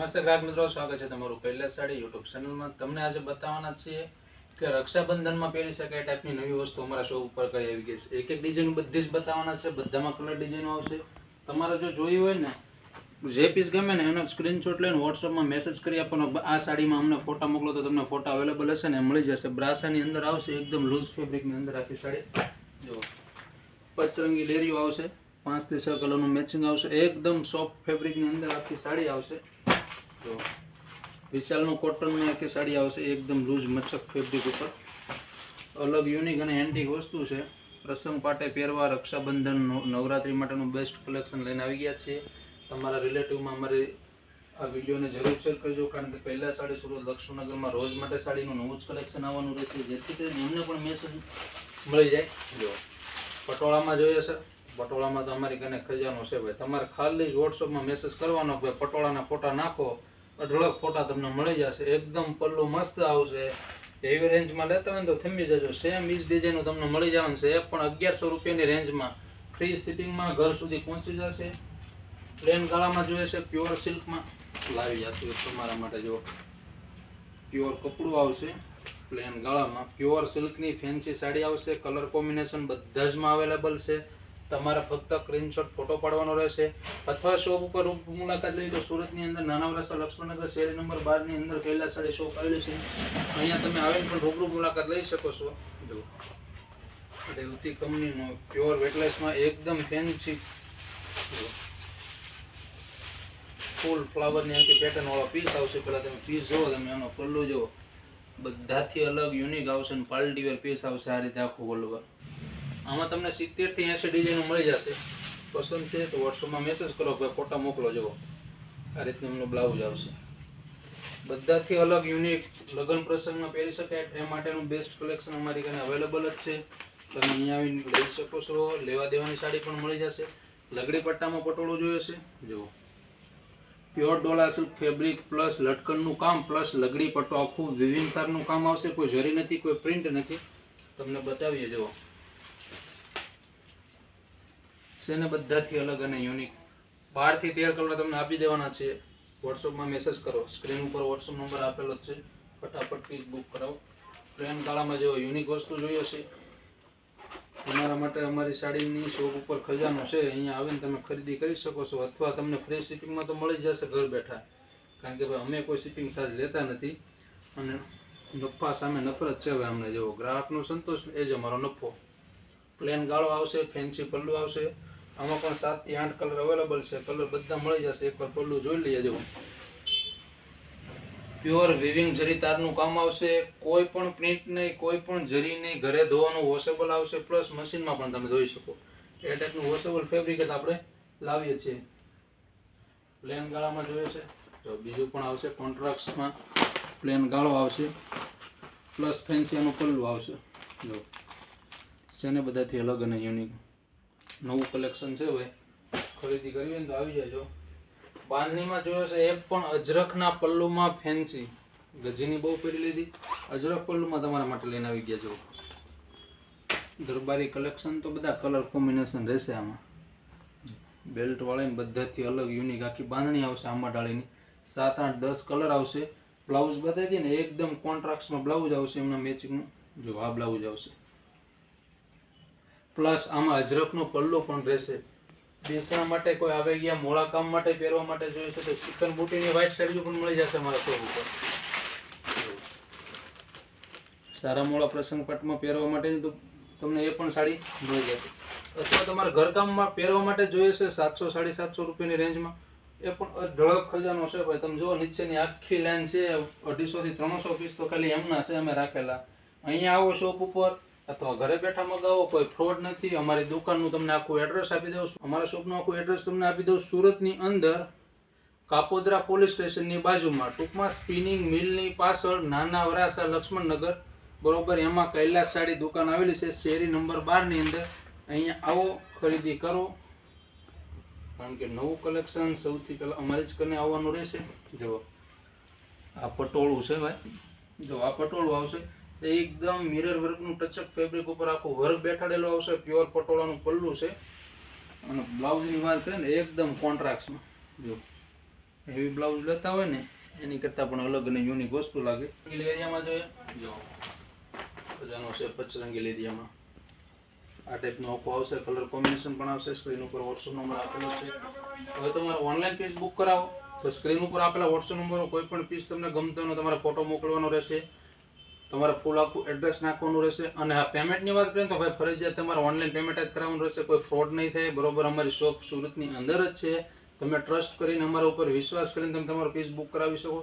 નમસ્તે ગ્રાહક મિત્રો, સ્વાગત છે તમારું કૈલાસ સાડી યુટ્યુબ ચેનલમાં તમને આજે બતાવવાના છીએ કે રક્ષાબંધનમાં પહેરી શકાય ટાઈપની નવી વસ્તુ અમારા શોપ ઉપર કઈ આવી ગઈ છે. એક એક ડિઝાઇન બધી જ બતાવવાના છે, બધામાં કલર ડિઝાઇનો આવશે. તમારે જો જોયું હોય ને, જે પીસ ગમે ને એનો સ્ક્રીનશોટ લઈને વોટ્સઅપમાં મેસેજ કરી આપવાનો. આ સાડીમાં અમને ફોટા મોકલો તો તમને ફોટા અવેલેબલ હશે ને મળી જશે. બ્રાસાની અંદર આવશે, એકદમ લૂઝ ફેબ્રિકની અંદર આખી સાડી. જુઓ. પચરંગી લેરીઓ આવશે પાંચથી છ કલરનું મેચિંગ આવશે. એકદમ સોફ્ટ ફેબ્રિકની અંદર આખી સાડી આવશે. તો વિશાલનું કોટનનું એક સાડી આવશે, એકદમ લૂઝ મચક ફેબ્રિક ઉપર. અલગ યુનિક અને એન્ટિક વસ્તુ છે. પ્રસંગ પાટે પહેરવા, રક્ષાબંધન, નવ- નવરાત્રી માટેનું બેસ્ટ કલેક્શન લઈને આવી ગયા છીએ. તમારા રિલેટિવમાં અમારી આ વિડીયોને જરૂર શેર કરજો, કારણ કે પહેલા સાડી સુરત લક્ષ્મણનગરમાં રોજ માટે સાડીનું નવું જ કલેક્શન આવવાનું રહેશે. જેથી કરીને એમને પણ મેસેજ મળી જાય. જો, પટોળામાં જોઈએ છે. પટોળામાં તો અમારી કને ખજાનો છે ભાઈ. તમારે ખાલી જ વોટ્સઅપમાં મેસેજ કરવાનો ભાઈ, પટોળાના ફોટા નાખો. અઢળક ફોટા તમને મળી જશે. એકદમ પલ્લું મસ્ત આવશે. એવી રેન્જમાં લેતા હોય ને તો થમી જજો. સેમ ઇઝ ડિઝાઇનનું તમને મળી જવાનું છે. એ પણ અગિયારસો રૂપિયાની રેન્જમાં. ફ્રી સિટિંગમાં ઘર સુધી પહોંચી જશે. પ્લેન ગાળામાં જોઈએ છે પ્યોર સિલ્કમાં લાવી જશે તમારા માટે જો પ્યોર કપડું આવશે. પ્લેન ગાળામાં પ્યોર સિલ્કની ફેન્સી સાડી આવશે. કલર કોમ્બિનેશન બધા જમાં અવેલેબલ છે. તમારે ફક્ત સ્ક્રીનશોટ ફોટો પાડવાનો રહેશે. અથવા શોપ ઉપર મુલાકાત લઈ તો સુરતની અંદર નાના વરાસા લક્ષ્મણનગર શેરી નંબર બારની અંદર કૈલાસ શોપ આવેલી છે. અહીંયા તમે આવીને પણ રૂબરૂ મુલાકાત લઈ શકો છો. જો. રેવતી કંપનીનો પ્યોર વેટલેસમાં એકદમ ફેન્સી ફૂલ ફ્લાવરની આખી પેટર્ન વાળો પીસ આવશે. પહેલાં તમે પીસ જુઓ, તમે એનો પલ્લું જુઓ. બધાથી અલગ યુનિક આવશે અને પાલ્ટીવેર પીસ આવશે આ રીતે આખું વલ્લુવર આમાં તમને સિત્તેરથી એંસી ડિઝાઇનો મળી જશે. પસંદ છે તો વોટ્સઅપમાં મેસેજ કરો કે ફોટા મોકલો, જુઓ. આ રીતનું એમનો બ્લાઉઝ આવશે. બધાથી અલગ, યુનિક, લગ્ન પ્રસંગમાં પહેરી શકાય, એ માટેનું બેસ્ટ કલેક્શન અમારી કને અવેલેબલ જ છે. તમે અહીંયા આવીને લઈ શકો છો. લેવા દેવાની સાડી પણ મળી જશે. લગડી પટ્ટામાં પટોળું જોઈએ છે. જુઓ. Pure Dola silk fabric plus લટકનનું કામ પ્લસ લગડી પટ્ટો આખું વિવિંગ તારનું કામ આવશે. કોઈ જરી નથી, કોઈ પ્રિન્ટ નથી. તમને બતાવીએ, જુઓ. છે ને બધાથી અલગ અને યુનિક બારથી તેર કલર તમને આપી દેવાના છે. વોટ્સઅપમાં મેસેજ કરો. સ્ક્રીન ઉપર વોટ્સઅપ નંબર આપેલો છે. ફટાફટ પીસ બુક કરાવો. પ્લેન કાળામાં જેવો યુનિક વસ્તુ જોઈએ છે. તમારા માટે અમારી સાડીની શોપ ઉપર ખજાનો છે. અહીંયા આવીને તમે ખરીદી કરી શકો છો. અથવા તમને ફ્રી શિપિંગમાં તો મળી જશે ઘર બેઠા. કારણ કે ભાઈ, અમે કોઈ શિપિંગ ચાર્જ લેતા નથી. અને નફા સામે નફરત છે હવે અમને જેવો. ગ્રાહકનો સંતોષ એ જ અમારો નફો. પ્લેન ગાળો આવશે ફેન્સી પલ્લુ આવશે. આમાં પણ સાતથી આઠ કલર અવેલેબલ છે. કલર બધા મળી જશે. એકવાર પલ્લું જોઈ લઈએ જો પ્યોર વિવિંગ જરી તારનું કામ આવશે. કોઈ પણ પ્રિન્ટ નહીં, કોઈ પણ જરી નહીં. ઘરે ધોવાનું વોશેબલ આવશે. પ્લસ મશીનમાં પણ તમે ધોઈ શકો. એ ટાઈપનું વોશેબલ ફેબ્રિક જ આપણે લાવીએ છીએ. પ્લેન ગાળામાં જોઈએ છે. તો બીજું પણ આવશે. કોન્ટ્રાક્ટ્સમાં પ્લેન ગાળો આવશે. પ્લસ ફેન્સી એનું પલ્લું આવશે. જો. છે ને બધાથી અલગ અને યુનિક નવું કલેક્શન છે ભાઈ. ખરીદી કરવી હોય તો આવી જજો બાંધણીમાં જોયો છે એ પણ અજરખના પલ્લુમાં ફેન્સી ગજીની બહુ પહેરી લીધી. અજરખ પલ્લુમાં તમારા માટે લઈને આવી ગયા, જો. દરબારી કલેક્શન તો બધા કલર કોમ્બિનેશન રહેશે આમાં. બેલ્ટ વાળીને બધાથી અલગ યુનિક આખી બાંધણી આવશે આંબા ડાળીની. સાત, આઠ, દસ કલર આવશે. બ્લાઉઝ બતાવી દઈએ ને, એકદમ કોન્ટ્રાક્ટ્સમાં બ્લાઉઝ આવશે એમના મેચિંગનું જો, આ બ્લાઉઝ આવશે. પ્લસ આમાં અજરખનો પલ્લો પણ રહેશે. બેસવા માટે કોઈ આવે ગયા મોળા કામ માટે પહેરવા માટે જોઈએ છે, તો ચિકન બુટીની વ્હાઇટ સાડીઓ પણ મળી જશે મારા શોપ ઉપર. સારા મોડા પ્રસંગ પટમાં પહેરવા માટેની તો તમને એ પણ સાડી મળી જશે. અથવા તમારા ઘરકામમાં પહેરવા માટે જોઈએ છે સાતસો, સાડી સાતસો રૂપિયાની રેન્જમાં. એ પણ ઢળક ખજાનો છે ભાઈ. તમે જુઓ, નીચેની આખી લાઈન છે, અઢીસોથી ત્રણસો પીસ તો ખાલી એમના છે, અમે રાખેલા. અહીંયા આવો શોપ ઉપર અથવા ઘરે બેઠા મગાવો, કોઈ ફ્રોડ નથી, અમારી દુકાનનું તમને આખું એડ્રેસ આપી દઉં અમારા શોપનું આખું એડ્રેસ તમને આપી દઉં સુરતની અંદર, કાપોદ્રા પોલીસ સ્ટેશનની બાજુમાં, ટૂંકમાં સ્પિનિંગ મિલની પાછળ, નાના વરાસા લક્ષ્મણનગર, બરોબર, એમાં કૈલાસ સાડી દુકાન આવેલી છે, શેરી નંબર બારની અંદર. અહીંયા આવો, ખરીદી કરો. કારણ કે નવું કલેક્શન સૌથી પહેલાં અમારી જ કને આવવાનું રહેશે. જો આ પટોળું છે ભાઈ. જો આ પટોળું આવશે. એકદમ મિરર વર્કનું ટચઅપ ફેબ્રિક ઉપર આખું વર્ક બેઠાડેલો આવશે પ્યોર પટોળાનું પલ્લું છે. અને બ્લાઉઝની વાત કરીએ ને, એકદમ કોન્ટ્રાક્ટમાં. જો હેવી બ્લાઉઝ લેતા હોય ને, એની કરતાં પણ અલગ અને યુનિક વસ્તુ લાગે. એરિયામાં જોઈએ. જો, બધાનો છે પચરંગીલ એરિયામાં. આ ટાઈપનો ઓફો આવશે કલર કોમ્બિનેશન પણ આવશે સ્ક્રીન ઉપર વોટ્સઅપ નંબર આપેલો છે. હવે તમારે ઓનલાઈન પીસ બુક કરાવો. તો સ્ક્રીન ઉપર આપેલા વોટ્સઅપ નંબર કોઈ પણ પીસ તમને ગમતો હોય તમારે ફોટો મોકલવાનો રહેશે. તમારે ફૂલ આખું એડ્રેસ નાખવાનું રહેશે. અને આ પેમેન્ટની વાત કરીએ તો ભાઈ ફરજિયાત તમારે ઓનલાઈન પેમેન્ટ જ કરાવવાનું રહેશે. કોઈ ફ્રોડ નહીં થાય. બરોબર, અમારી શોપ સુરતની અંદર જ છે. તમે ટ્રસ્ટ કરીને અમારા ઉપર વિશ્વાસ કરીને તમે તમારો પીસ બુક કરાવી શકો.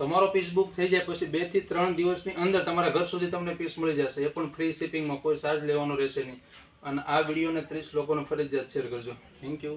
તમારો પીસ બુક થઈ જાય પછી બેથી ત્રણ દિવસની અંદર તમારા ઘર સુધી તમને પીસ મળી જશે. એ પણ ફ્રી શિપિંગમાં કોઈ ચાર્જ લેવાનો રહેશે નહીં. અને આ વિડીયોને ત્રીસ લોકોને ફરજિયાત શેર કરજો. Thank you